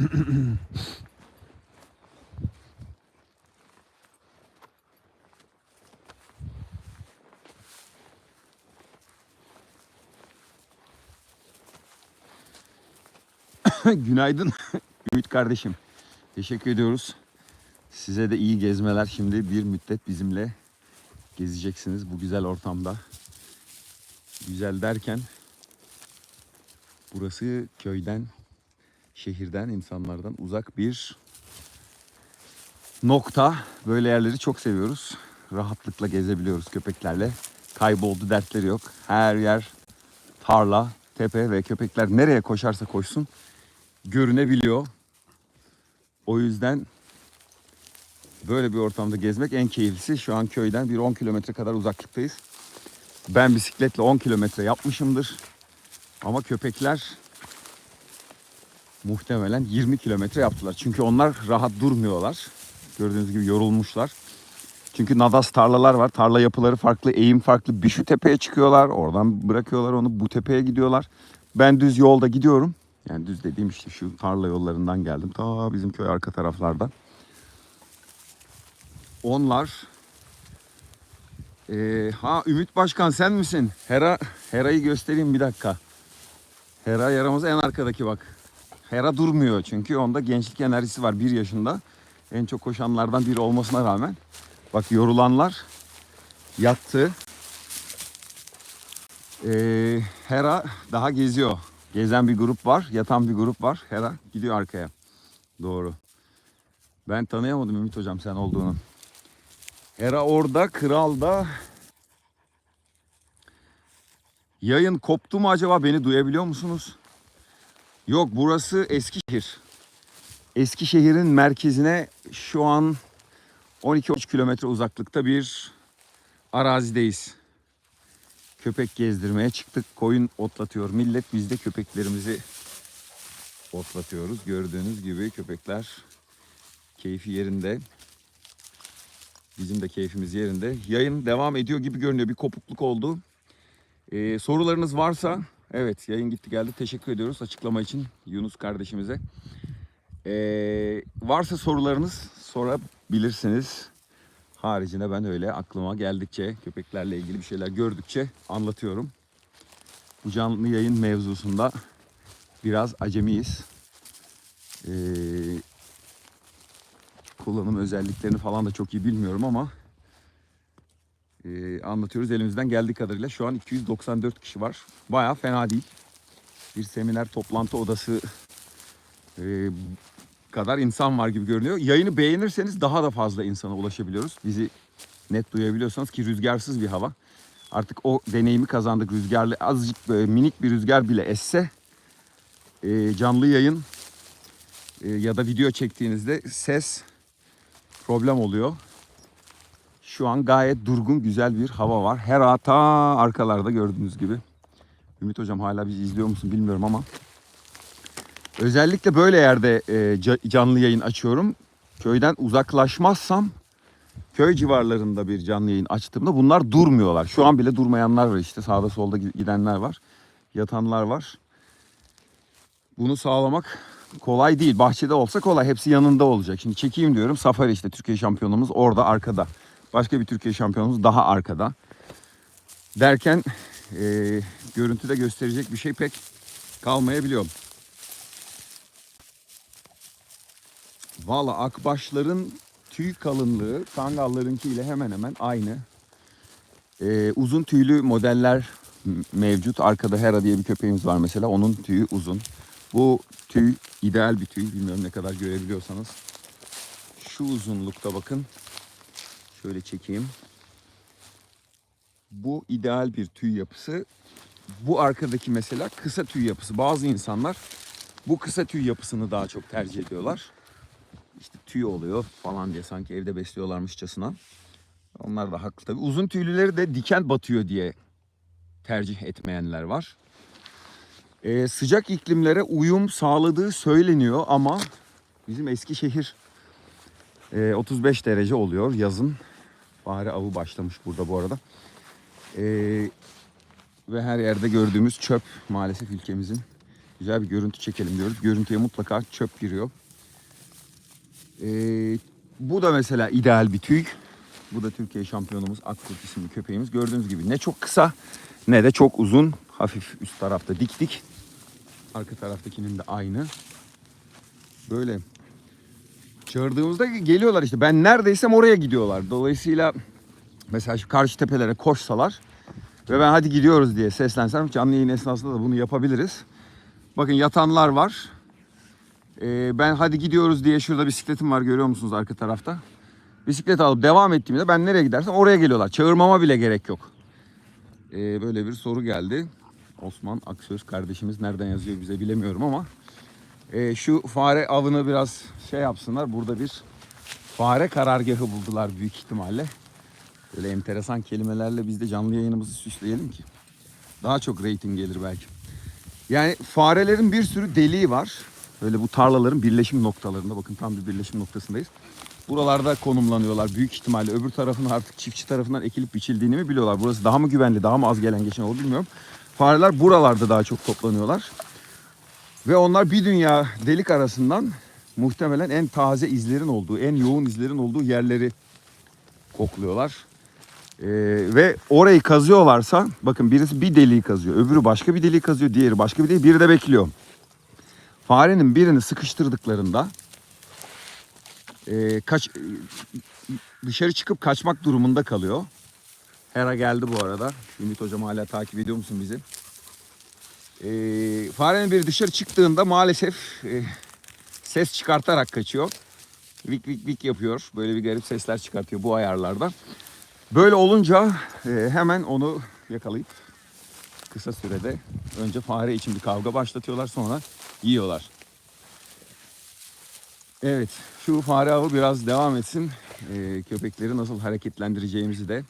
Günaydın Ümit kardeşim. Teşekkür ediyoruz. Size de iyi gezmeler. Şimdi bir müddet bizimle gezeceksiniz bu güzel ortamda. Güzel derken burası köyden, şehirden, insanlardan uzak bir nokta. Böyle yerleri çok seviyoruz. Rahatlıkla gezebiliyoruz köpeklerle. Kayboldu dertleri yok. Her yer tarla, tepe ve köpekler nereye koşarsa koşsun görünebiliyor. O yüzden böyle bir ortamda gezmek en keyiflisi. Şu an köyden bir 10 kilometre kadar uzaklıktayız. Ben bisikletle 10 kilometre yapmışımdır. Ama köpekler muhtemelen 20 kilometre yaptılar. Çünkü onlar rahat durmuyorlar. Gördüğünüz gibi yorulmuşlar. Çünkü nadas tarlalar var. Tarla yapıları farklı, eğim farklı. Bir şu tepeye çıkıyorlar. Oradan bırakıyorlar onu. Bu tepeye gidiyorlar. Ben düz yolda gidiyorum. Yani düz dediğim işte şu tarla yollarından geldim. Ta bizim köy arka taraflarda. Onlar Ee, ha Ümit Başkan sen misin? Hera Hera'yı göstereyim bir dakika. Hera yaramaz en arkadaki bak. Hera durmuyor çünkü onda gençlik enerjisi var bir yaşında. En çok koşanlardan biri olmasına rağmen. Bak yorulanlar yattı. Ee, Hera daha geziyor. Gezen bir grup var, yatan bir grup var. Hera gidiyor arkaya. Doğru. Ben tanıyamadım Ümit Hocam sen olduğunu. Hera orada, kral da. Yayın koptu mu acaba? Beni duyabiliyor musunuz? Yok burası Eskişehir. Eskişehir'in merkezine şu an 12-13 kilometre uzaklıkta bir arazideyiz. Köpek gezdirmeye çıktık. Koyun otlatıyor millet. Biz de köpeklerimizi otlatıyoruz. Gördüğünüz gibi köpekler keyfi yerinde. Bizim de keyfimiz yerinde. Yayın devam ediyor gibi görünüyor. Bir kopukluk oldu. Ee, sorularınız varsa evet yayın gitti geldi. Teşekkür ediyoruz açıklama için Yunus kardeşimize. Ee, varsa sorularınız sorabilirsiniz. Haricinde ben öyle aklıma geldikçe köpeklerle ilgili bir şeyler gördükçe anlatıyorum. Bu canlı yayın mevzusunda biraz acemiyiz. Ee, kullanım özelliklerini falan da çok iyi bilmiyorum ama e, anlatıyoruz elimizden geldiği kadarıyla. Şu an 294 kişi var. Baya fena değil. Bir seminer toplantı odası e, kadar insan var gibi görünüyor. Yayını beğenirseniz daha da fazla insana ulaşabiliyoruz. Bizi net duyabiliyorsanız ki rüzgarsız bir hava. Artık o deneyimi kazandık rüzgarlı. Azıcık böyle minik bir rüzgar bile esse e, canlı yayın e, ya da video çektiğinizde ses problem oluyor. Şu an gayet durgun güzel bir hava var. Her hata arkalarda gördüğünüz gibi. Ümit hocam hala bizi izliyor musun bilmiyorum ama. Özellikle böyle yerde e, ca- canlı yayın açıyorum. Köyden uzaklaşmazsam köy civarlarında bir canlı yayın açtığımda bunlar durmuyorlar. Şu an bile durmayanlar var işte sağda solda gi- gidenler var. Yatanlar var. Bunu sağlamak kolay değil. Bahçede olsa kolay. Hepsi yanında olacak. Şimdi çekeyim diyorum. Safari işte Türkiye şampiyonumuz orada arkada. Başka bir Türkiye şampiyonumuz daha arkada. Derken e, görüntüde gösterecek bir şey pek kalmayabiliyor. Valla akbaşların tüy kalınlığı kangallarınkiyle hemen hemen aynı. Ee, uzun tüylü modeller mevcut. Arkada Hera diye bir köpeğimiz var mesela. Onun tüyü uzun. Bu tüy ideal bir tüy. Bilmiyorum ne kadar görebiliyorsanız. Şu uzunlukta bakın. Şöyle çekeyim. Bu ideal bir tüy yapısı. Bu arkadaki mesela kısa tüy yapısı. Bazı insanlar bu kısa tüy yapısını daha çok tercih ediyorlar işte tüy oluyor falan diye sanki evde besliyorlarmışçasına. Onlar da haklı tabii. Uzun tüylüleri de diken batıyor diye tercih etmeyenler var. Ee, sıcak iklimlere uyum sağladığı söyleniyor ama bizim Eskişehir e, 35 derece oluyor yazın. Fare avı başlamış burada bu arada. Ee, ve her yerde gördüğümüz çöp maalesef ülkemizin güzel bir görüntü çekelim diyoruz. Görüntüye mutlaka çöp giriyor. Ee, bu da mesela ideal bir tüy. Bu da Türkiye şampiyonumuz Akkurt isimli köpeğimiz. Gördüğünüz gibi ne çok kısa ne de çok uzun. Hafif üst tarafta dik dik. Arka taraftakinin de aynı. Böyle çağırdığımızda geliyorlar işte. Ben neredeysem oraya gidiyorlar. Dolayısıyla mesela şu karşı tepelere koşsalar ve ben hadi gidiyoruz diye seslensem canlı yayın esnasında da bunu yapabiliriz. Bakın yatanlar var. Ee, ben hadi gidiyoruz diye şurada bisikletim var görüyor musunuz arka tarafta? Bisiklet alıp devam ettiğimde ben nereye gidersem oraya geliyorlar. Çağırmama bile gerek yok. Ee, böyle bir soru geldi. Osman Aksöz kardeşimiz nereden yazıyor bize bilemiyorum ama e, şu fare avını biraz şey yapsınlar. Burada bir fare karargahı buldular büyük ihtimalle. Böyle enteresan kelimelerle biz de canlı yayınımızı süsleyelim ki. Daha çok reyting gelir belki. Yani farelerin bir sürü deliği var. Böyle bu tarlaların birleşim noktalarında. Bakın tam bir birleşim noktasındayız. Buralarda konumlanıyorlar. Büyük ihtimalle öbür tarafın artık çiftçi tarafından ekilip biçildiğini mi biliyorlar. Burası daha mı güvenli, daha mı az gelen geçen olur bilmiyorum. Fareler buralarda daha çok toplanıyorlar. Ve onlar bir dünya delik arasından muhtemelen en taze izlerin olduğu, en yoğun izlerin olduğu yerleri kokluyorlar. Ee, ve orayı kazıyorlarsa bakın birisi bir deliği kazıyor, öbürü başka bir deliği kazıyor, diğeri başka bir deliği, biri de bekliyor. Farenin birini sıkıştırdıklarında e, kaç dışarı çıkıp kaçmak durumunda kalıyor. Hera geldi bu arada. Ümit hocam hala takip ediyor musun bizi? E, farenin biri dışarı çıktığında maalesef e, ses çıkartarak kaçıyor. Vik vik vik yapıyor. Böyle bir garip sesler çıkartıyor bu ayarlarda. Böyle olunca e, hemen onu yakalayıp kısa sürede önce fare için bir kavga başlatıyorlar sonra yiyorlar. Evet şu fare avı biraz devam etsin. E, köpekleri nasıl hareketlendireceğimizi de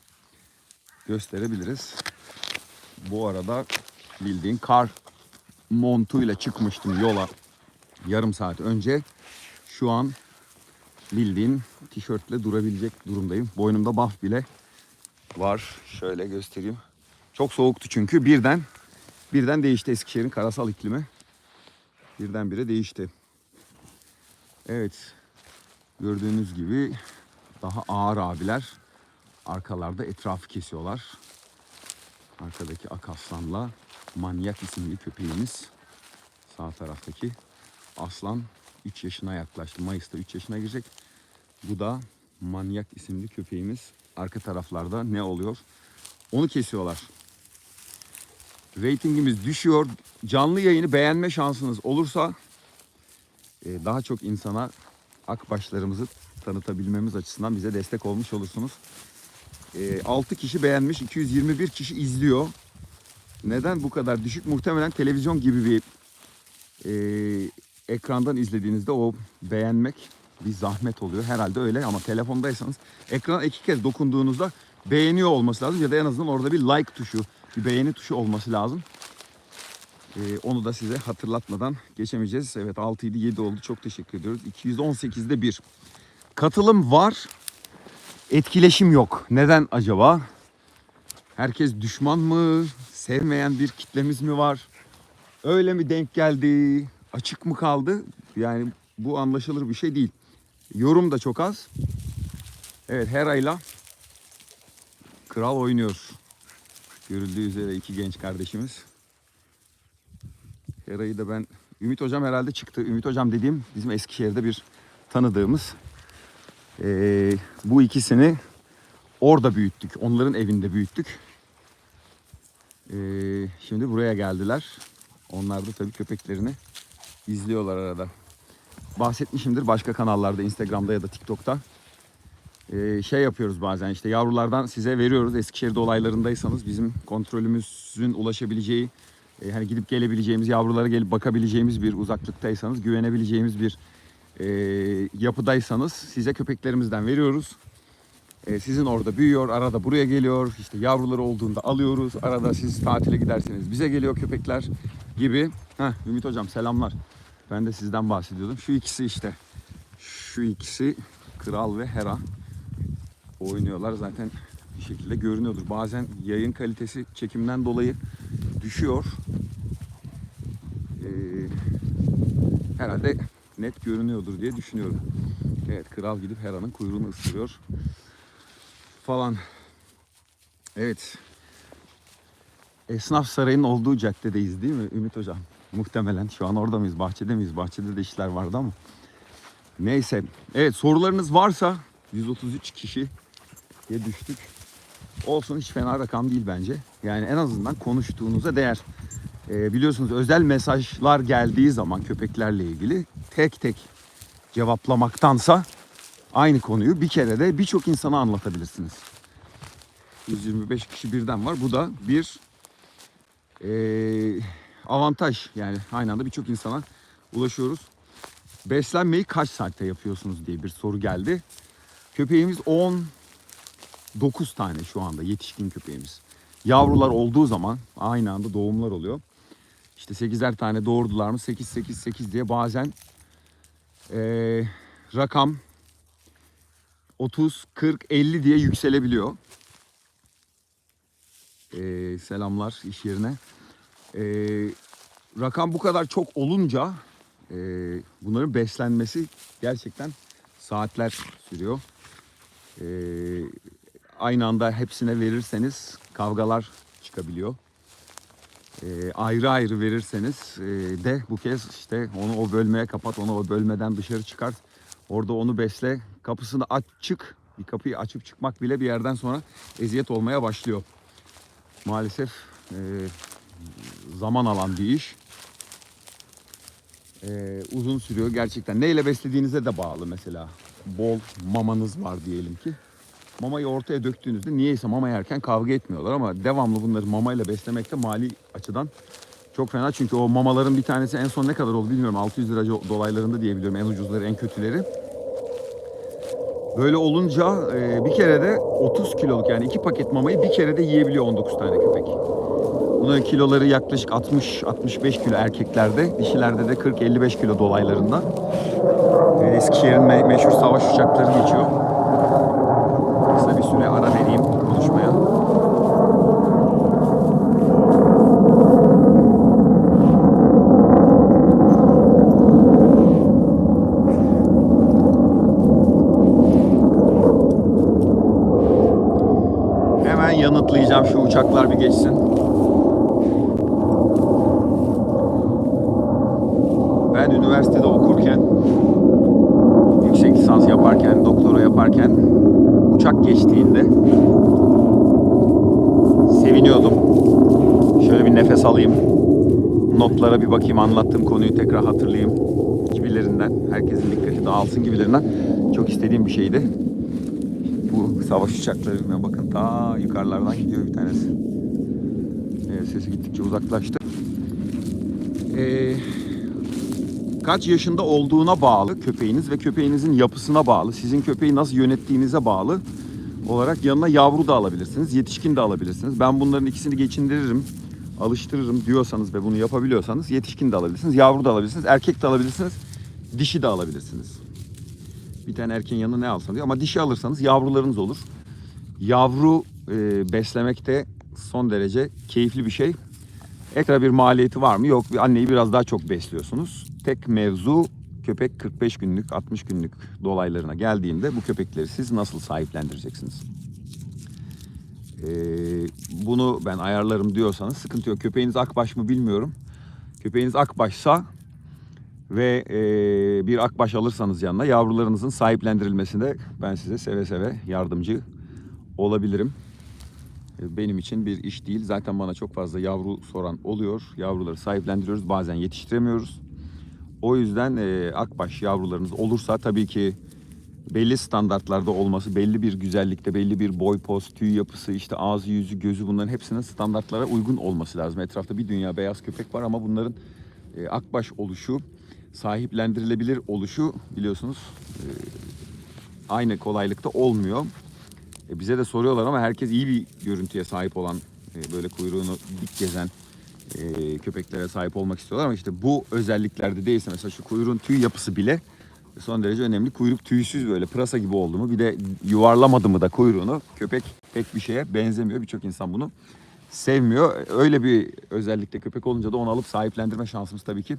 gösterebiliriz. Bu arada bildiğin kar montuyla çıkmıştım yola yarım saat önce. Şu an bildiğin tişörtle durabilecek durumdayım. Boynumda baf bile var. Şöyle göstereyim. Çok soğuktu çünkü birden birden değişti Eskişehir'in karasal iklimi. Birdenbire değişti. Evet. Gördüğünüz gibi daha ağır abiler arkalarda etrafı kesiyorlar. Arkadaki Akaslan'la Manyak isimli köpeğimiz sağ taraftaki Aslan 3 yaşına yaklaştı. Mayıs'ta 3 yaşına girecek. Bu da Manyak isimli köpeğimiz. Arka taraflarda ne oluyor? Onu kesiyorlar. Ratingimiz düşüyor. Canlı yayını beğenme şansınız olursa e, daha çok insana akbaşlarımızı tanıtabilmemiz açısından bize destek olmuş olursunuz. 6 kişi beğenmiş, 221 kişi izliyor. Neden bu kadar düşük? Muhtemelen televizyon gibi bir e, ekrandan izlediğinizde o beğenmek bir zahmet oluyor. Herhalde öyle ama telefondaysanız ekrana iki kez dokunduğunuzda beğeniyor olması lazım ya da en azından orada bir like tuşu, bir beğeni tuşu olması lazım. Ee, onu da size hatırlatmadan geçemeyeceğiz. Evet 6 7 7 oldu. Çok teşekkür ediyoruz. 218'de 1. Katılım var. Etkileşim yok. Neden acaba? Herkes düşman mı? Sevmeyen bir kitlemiz mi var? Öyle mi denk geldi? Açık mı kaldı? Yani bu anlaşılır bir şey değil. Yorum da çok az. Evet Hera'yla kral oynuyor. Görüldüğü üzere iki genç kardeşimiz. Hera'yı da ben... Ümit Hocam herhalde çıktı. Ümit Hocam dediğim bizim Eskişehir'de bir tanıdığımız. Ee, bu ikisini orada büyüttük. Onların evinde büyüttük. Ee, şimdi buraya geldiler. Onlar da tabii köpeklerini izliyorlar arada. Bahsetmişimdir başka kanallarda, Instagram'da ya da TikTok'ta. Ee, şey yapıyoruz bazen işte yavrulardan size veriyoruz. Eskişehir'de olaylarındaysanız bizim kontrolümüzün ulaşabileceği, e, hani gidip gelebileceğimiz, yavrulara gelip bakabileceğimiz bir uzaklıktaysanız, güvenebileceğimiz bir e, yapıdaysanız size köpeklerimizden veriyoruz. E, sizin orada büyüyor, arada buraya geliyor. İşte yavruları olduğunda alıyoruz. Arada siz tatile giderseniz bize geliyor köpekler gibi. Heh, Ümit Hocam selamlar. Ben de sizden bahsediyordum. Şu ikisi işte. Şu ikisi Kral ve Hera oynuyorlar. Zaten bir şekilde görünüyordur. Bazen yayın kalitesi çekimden dolayı düşüyor. Ee, herhalde net görünüyordur diye düşünüyorum. Evet kral gidip Hera'nın kuyruğunu ısırıyor falan. Evet. Esnaf Sarayı'nın olduğu caddedeyiz değil mi Ümit Hocam? Muhtemelen şu an orada mıyız? Bahçede miyiz? Bahçede de işler vardı ama. Neyse. Evet sorularınız varsa 133 kişi diye düştük. Olsun hiç fena rakam değil bence. Yani en azından konuştuğunuza değer. Ee, biliyorsunuz özel mesajlar geldiği zaman köpeklerle ilgili tek tek cevaplamaktansa aynı konuyu bir kere de birçok insana anlatabilirsiniz. 125 kişi birden var. Bu da bir eee, avantaj. Yani aynı anda birçok insana ulaşıyoruz. Beslenmeyi kaç saatte yapıyorsunuz diye bir soru geldi. Köpeğimiz 19 tane şu anda yetişkin köpeğimiz. Yavrular olduğu zaman aynı anda doğumlar oluyor. İşte 8'er tane doğurdular mı 8 8 8 diye bazen eee, rakam 30, 40, 50 diye yükselebiliyor. Ee, selamlar iş yerine. Ee, rakam bu kadar çok olunca e, bunların beslenmesi gerçekten saatler sürüyor. Ee, aynı anda hepsine verirseniz kavgalar çıkabiliyor. Ee, ayrı ayrı verirseniz e, de bu kez işte onu o bölmeye kapat, onu o bölmeden dışarı çıkart. Orada onu besle. Kapısını aç çık. Bir kapıyı açıp çıkmak bile bir yerden sonra eziyet olmaya başlıyor. Maalesef e, zaman alan bir iş. E, uzun sürüyor gerçekten. Neyle beslediğinize de bağlı mesela. Bol mamanız var diyelim ki. Mamayı ortaya döktüğünüzde niyeyse mama yerken kavga etmiyorlar ama devamlı bunları mamayla beslemek de mali açıdan çok fena. Çünkü o mamaların bir tanesi en son ne kadar oldu bilmiyorum. 600 lira dolaylarında diyebiliyorum en ucuzları en kötüleri. Böyle olunca e, bir kere de 30 kiloluk yani iki paket mamayı bir kere de yiyebiliyor 19 tane köpek. Bunların kiloları yaklaşık 60-65 kilo erkeklerde, dişilerde de 40-55 kilo dolaylarında. Eskişehir'in me- meşhur savaş uçakları geçiyor. Hemen yanıtlayacağım şu uçaklar bir geçsin. Ben üniversitede okurken, yüksek lisans yaparken, doktora yaparken uçak geçtiğinde seviniyordum. Şöyle bir nefes alayım. Notlara bir bakayım, anlattığım konuyu tekrar hatırlayayım gibilerinden. Herkesin dikkati dağılsın gibilerinden. Çok istediğim bir şeydi. Bu savaş uçaklarına bakın ta yukarılardan gidiyor bir tanesi. Evet, sesi gittikçe uzaklaştı. Ee, kaç yaşında olduğuna bağlı köpeğiniz ve köpeğinizin yapısına bağlı, sizin köpeği nasıl yönettiğinize bağlı olarak yanına yavru da alabilirsiniz, yetişkin de alabilirsiniz. Ben bunların ikisini geçindiririm, alıştırırım diyorsanız ve bunu yapabiliyorsanız yetişkin de alabilirsiniz, yavru da alabilirsiniz, erkek de alabilirsiniz, dişi de alabilirsiniz. Bir tane erkeğin yanına ne alsanız ama dişi alırsanız yavrularınız olur. Yavru e, beslemek de son derece keyifli bir şey. Ekstra bir maliyeti var mı? Yok. Anneyi biraz daha çok besliyorsunuz. Tek mevzu köpek 45 günlük, 60 günlük dolaylarına geldiğinde bu köpekleri siz nasıl sahiplendireceksiniz? Ee, bunu ben ayarlarım diyorsanız sıkıntı yok. Köpeğiniz akbaş mı bilmiyorum. Köpeğiniz akbaşsa ve e, bir akbaş alırsanız yanına yavrularınızın sahiplendirilmesinde ben size seve seve yardımcı olabilirim. E, Benim için bir iş değil. Zaten bana çok fazla yavru soran oluyor. Yavruları sahiplendiriyoruz. Bazen yetiştiremiyoruz. O yüzden e, akbaş yavrularınız olursa tabii ki belli standartlarda olması, belli bir güzellikte, belli bir boy poz, tüy yapısı, işte ağzı, yüzü, gözü bunların hepsinin standartlara uygun olması lazım. Etrafta bir dünya beyaz köpek var ama bunların e, akbaş oluşu, sahiplendirilebilir oluşu biliyorsunuz e, aynı kolaylıkta olmuyor. E, bize de soruyorlar ama herkes iyi bir görüntüye sahip olan, e, böyle kuyruğunu dik gezen e, köpeklere sahip olmak istiyorlar ama işte bu özelliklerde değilse mesela şu kuyruğun tüy yapısı bile son derece önemli. Kuyruk tüysüz böyle pırasa gibi oldu mu bir de yuvarlamadı mı da kuyruğunu köpek pek bir şeye benzemiyor. Birçok insan bunu sevmiyor. Öyle bir özellikle köpek olunca da onu alıp sahiplendirme şansımız tabii ki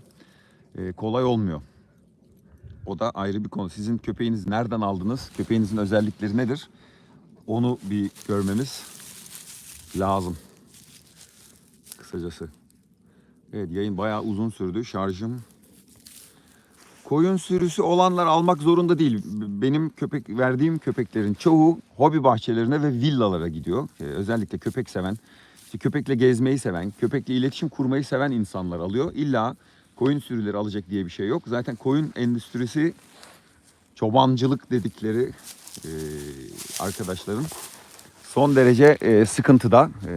e, kolay olmuyor. O da ayrı bir konu. Sizin köpeğiniz nereden aldınız? Köpeğinizin özellikleri nedir? Onu bir görmemiz lazım. Kısacası. Evet yayın bayağı uzun sürdü. Şarjım Koyun sürüsü olanlar almak zorunda değil. Benim köpek verdiğim köpeklerin çoğu hobi bahçelerine ve villalara gidiyor. Ee, özellikle köpek seven, işte köpekle gezmeyi seven, köpekle iletişim kurmayı seven insanlar alıyor. İlla koyun sürüleri alacak diye bir şey yok. Zaten koyun endüstrisi çobancılık dedikleri e, arkadaşların son derece e, sıkıntıda. E,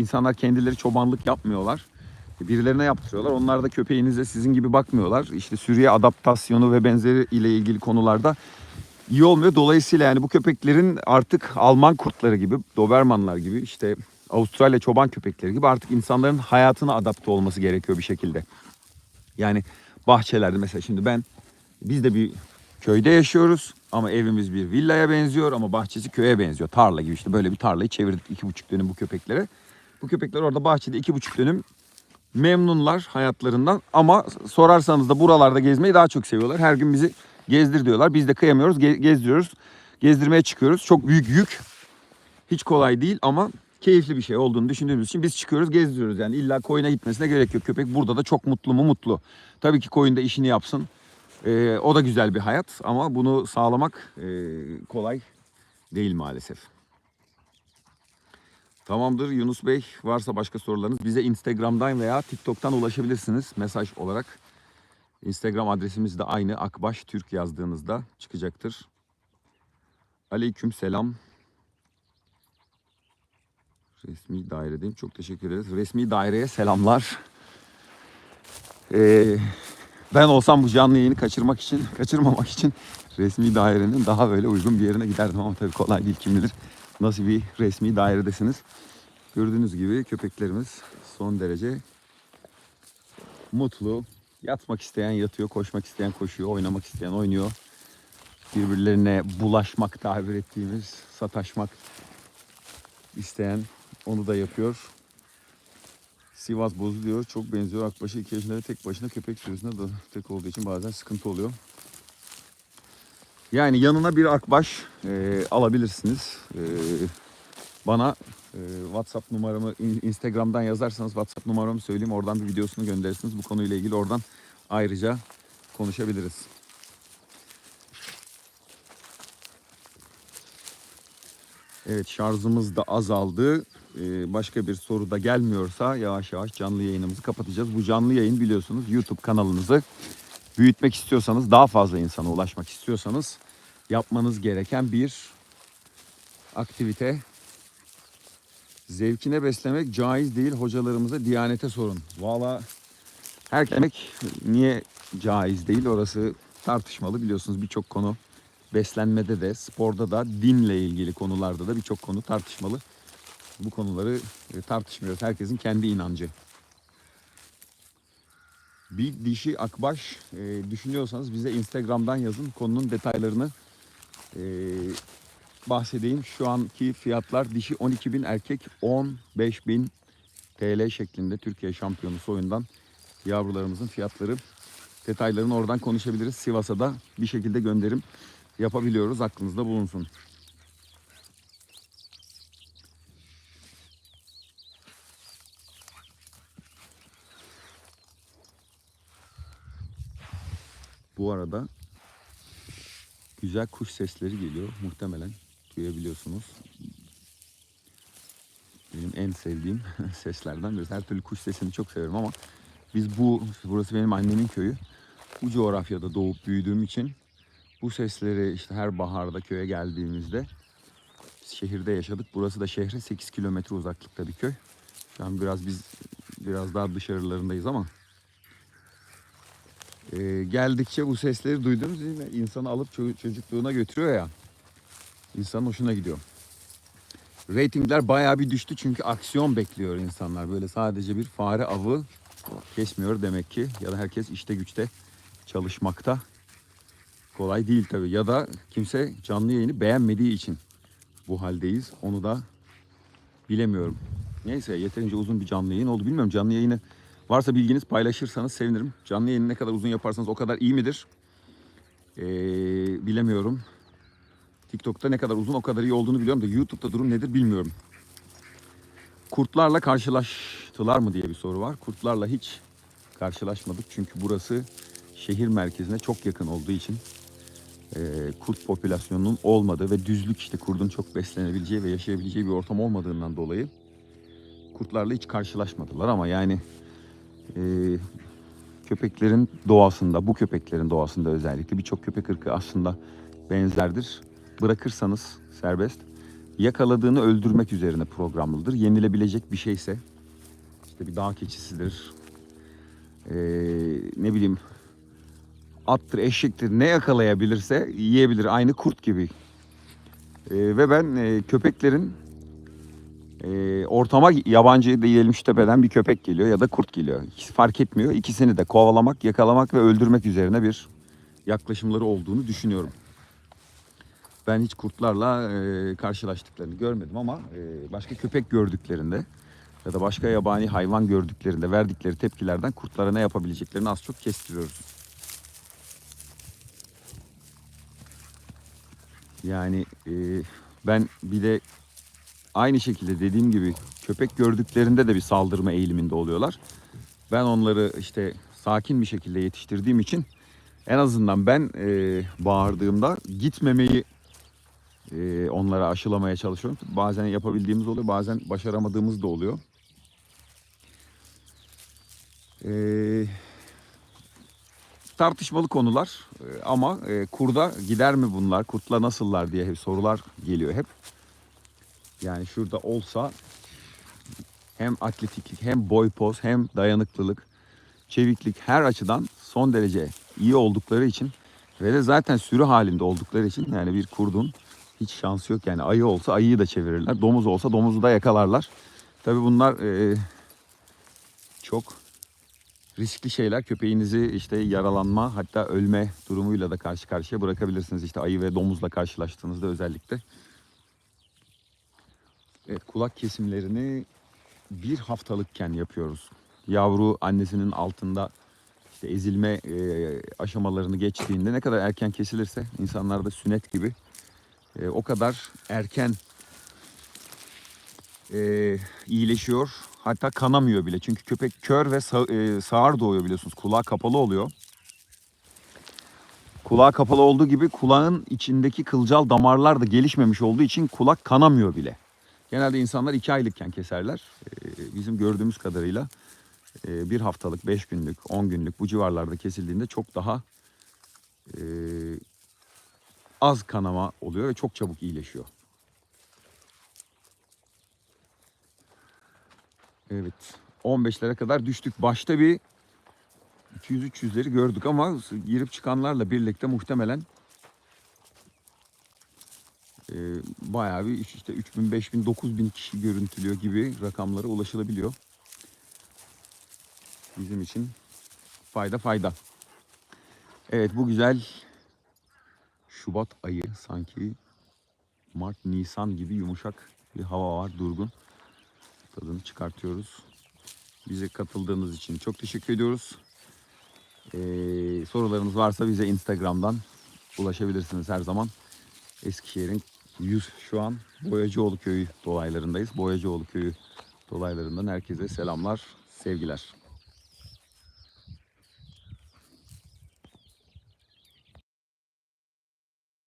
insanlar kendileri çobanlık yapmıyorlar. Birilerine yaptırıyorlar. Onlar da köpeğinize sizin gibi bakmıyorlar. İşte sürüye adaptasyonu ve benzeri ile ilgili konularda iyi olmuyor. Dolayısıyla yani bu köpeklerin artık Alman kurtları gibi, Dobermanlar gibi işte Avustralya çoban köpekleri gibi artık insanların hayatına adapte olması gerekiyor bir şekilde. Yani bahçelerde mesela şimdi ben biz de bir köyde yaşıyoruz ama evimiz bir villaya benziyor ama bahçesi köye benziyor. Tarla gibi işte böyle bir tarlayı çevirdik iki buçuk dönüm bu köpeklere. Bu köpekler orada bahçede iki buçuk dönüm memnunlar hayatlarından ama sorarsanız da buralarda gezmeyi daha çok seviyorlar. Her gün bizi gezdir diyorlar. Biz de kıyamıyoruz, ge- gezdiriyoruz. Gezdirmeye çıkıyoruz. Çok büyük yük. Hiç kolay değil ama keyifli bir şey olduğunu düşündüğümüz için biz çıkıyoruz, gezdiriyoruz. Yani illa koyuna gitmesine gerek yok. Köpek burada da çok mutlu mu? Mutlu. Tabii ki koyun da işini yapsın. Ee, o da güzel bir hayat ama bunu sağlamak e, kolay değil maalesef. Tamamdır Yunus Bey. Varsa başka sorularınız bize Instagram'dan veya TikTok'tan ulaşabilirsiniz mesaj olarak. Instagram adresimiz de aynı. Akbaş Türk yazdığınızda çıkacaktır. Aleyküm selam. Resmi dairedeyim. Çok teşekkür ederiz. Resmi daireye selamlar. Ee, ben olsam bu canlı yayını kaçırmak için, kaçırmamak için resmi dairenin daha böyle uygun bir yerine giderdim ama tabii kolay değil kim bilir nasıl bir resmi dairedesiniz. Gördüğünüz gibi köpeklerimiz son derece mutlu. Yatmak isteyen yatıyor, koşmak isteyen koşuyor, oynamak isteyen oynuyor. Birbirlerine bulaşmak tabir ettiğimiz, sataşmak isteyen onu da yapıyor. Sivas bozuluyor. Çok benziyor. Akbaş'a iki yaşında ve tek başına köpek sürüsünde de tek olduğu için bazen sıkıntı oluyor. Yani yanına bir akbaş e, alabilirsiniz. E, bana e, WhatsApp numaramı in- Instagram'dan yazarsanız WhatsApp numaramı söyleyeyim. Oradan bir videosunu gönderirsiniz. Bu konuyla ilgili oradan ayrıca konuşabiliriz. Evet şarjımız da azaldı. Ee, başka bir soru da gelmiyorsa yavaş yavaş canlı yayınımızı kapatacağız. Bu canlı yayın biliyorsunuz YouTube kanalınızı büyütmek istiyorsanız, daha fazla insana ulaşmak istiyorsanız yapmanız gereken bir aktivite. Zevkine beslemek caiz değil hocalarımıza diyanete sorun. Valla her yemek niye caiz değil orası tartışmalı biliyorsunuz birçok konu beslenmede de sporda da dinle ilgili konularda da birçok konu tartışmalı. Bu konuları e, tartışmıyoruz. Herkesin kendi inancı. Bir dişi akbaş e, düşünüyorsanız bize Instagram'dan yazın. Konunun detaylarını e, bahsedeyim. Şu anki fiyatlar dişi 12.000 erkek 15.000 TL şeklinde Türkiye şampiyonu soyundan yavrularımızın fiyatları. Detaylarını oradan konuşabiliriz. Sivas'a da bir şekilde gönderim yapabiliyoruz. Aklınızda bulunsun. Bu arada güzel kuş sesleri geliyor. Muhtemelen duyabiliyorsunuz. Benim en sevdiğim seslerden birisi. Her türlü kuş sesini çok severim ama biz bu, burası benim annemin köyü. Bu coğrafyada doğup büyüdüğüm için bu sesleri işte her baharda köye geldiğimizde şehirde yaşadık. Burası da şehre 8 kilometre uzaklıkta bir köy. Şu an biraz biz biraz daha dışarılarındayız ama e, geldikçe bu sesleri duyduğumuz için insanı alıp ço- çocukluğuna götürüyor ya. İnsanın hoşuna gidiyor. Ratingler bayağı bir düştü çünkü aksiyon bekliyor insanlar. Böyle sadece bir fare avı kesmiyor demek ki. Ya da herkes işte güçte çalışmakta. Kolay değil tabii. Ya da kimse canlı yayını beğenmediği için bu haldeyiz. Onu da bilemiyorum. Neyse yeterince uzun bir canlı yayın oldu. Bilmiyorum canlı yayını varsa bilginiz paylaşırsanız sevinirim. Canlı yayını ne kadar uzun yaparsanız o kadar iyi midir? Ee, bilemiyorum. TikTok'ta ne kadar uzun o kadar iyi olduğunu biliyorum da YouTube'da durum nedir bilmiyorum. Kurtlarla karşılaştılar mı diye bir soru var. Kurtlarla hiç karşılaşmadık çünkü burası şehir merkezine çok yakın olduğu için e, kurt popülasyonunun olmadığı ve düzlük işte kurdun çok beslenebileceği ve yaşayabileceği bir ortam olmadığından dolayı kurtlarla hiç karşılaşmadılar ama yani e, köpeklerin doğasında, bu köpeklerin doğasında özellikle birçok köpek ırkı aslında benzerdir. Bırakırsanız serbest, yakaladığını öldürmek üzerine programlıdır. Yenilebilecek bir şeyse, işte bir dağ keçisidir, e, ne bileyim attır, eşektir ne yakalayabilirse yiyebilir. Aynı kurt gibi. E, ve ben e, köpeklerin e, ortama yabancı şu tepeden bir köpek geliyor ya da kurt geliyor. İkisi fark etmiyor. İkisini de kovalamak, yakalamak ve öldürmek üzerine bir yaklaşımları olduğunu düşünüyorum. Ben hiç kurtlarla e, karşılaştıklarını görmedim ama e, başka köpek gördüklerinde ya da başka yabani hayvan gördüklerinde verdikleri tepkilerden kurtlara ne yapabileceklerini az çok kestiriyoruz. Yani e, ben bir de aynı şekilde dediğim gibi köpek gördüklerinde de bir saldırma eğiliminde oluyorlar. Ben onları işte sakin bir şekilde yetiştirdiğim için en azından ben e, bağırdığımda gitmemeyi e, onlara aşılamaya çalışıyorum. Bazen yapabildiğimiz oluyor, bazen başaramadığımız da oluyor. E, tartışmalı konular E, ama e, kurda gider mi bunlar, kurtla nasıllar diye hep sorular geliyor hep. Yani şurada olsa hem atletiklik hem boy poz hem dayanıklılık, çeviklik her açıdan son derece iyi oldukları için ve de zaten sürü halinde oldukları için yani bir kurdun hiç şansı yok. Yani ayı olsa ayıyı da çevirirler. Domuz olsa domuzu da yakalarlar. Tabii bunlar e, çok riskli şeyler. Köpeğinizi işte yaralanma hatta ölme durumuyla da karşı karşıya bırakabilirsiniz. İşte ayı ve domuzla karşılaştığınızda özellikle. Evet, kulak kesimlerini bir haftalıkken yapıyoruz. Yavru annesinin altında işte ezilme e, aşamalarını geçtiğinde ne kadar erken kesilirse insanlarda sünnet gibi e, o kadar erken e, iyileşiyor. Hatta kanamıyor bile. Çünkü köpek kör ve e, sağır doğuyor biliyorsunuz. Kulağı kapalı oluyor. Kulağı kapalı olduğu gibi kulağın içindeki kılcal damarlar da gelişmemiş olduğu için kulak kanamıyor bile. Genelde insanlar iki aylıkken keserler. Ee, bizim gördüğümüz kadarıyla e, bir haftalık, beş günlük, on günlük bu civarlarda kesildiğinde çok daha e, az kanama oluyor ve çok çabuk iyileşiyor. Evet. 15'lere kadar düştük. Başta bir 200-300'leri gördük ama girip çıkanlarla birlikte muhtemelen e, bayağı bir işte 3000, 5000, 9000 kişi görüntülüyor gibi rakamlara ulaşılabiliyor. Bizim için fayda fayda. Evet bu güzel Şubat ayı sanki Mart, Nisan gibi yumuşak bir hava var durgun. Tadını çıkartıyoruz. Bize katıldığınız için çok teşekkür ediyoruz. Ee, sorularınız varsa bize Instagram'dan ulaşabilirsiniz her zaman. Eskişehir'in yüz şu an Boyacıoğlu köyü dolaylarındayız. Boyacıoğlu köyü dolaylarından herkese selamlar, sevgiler.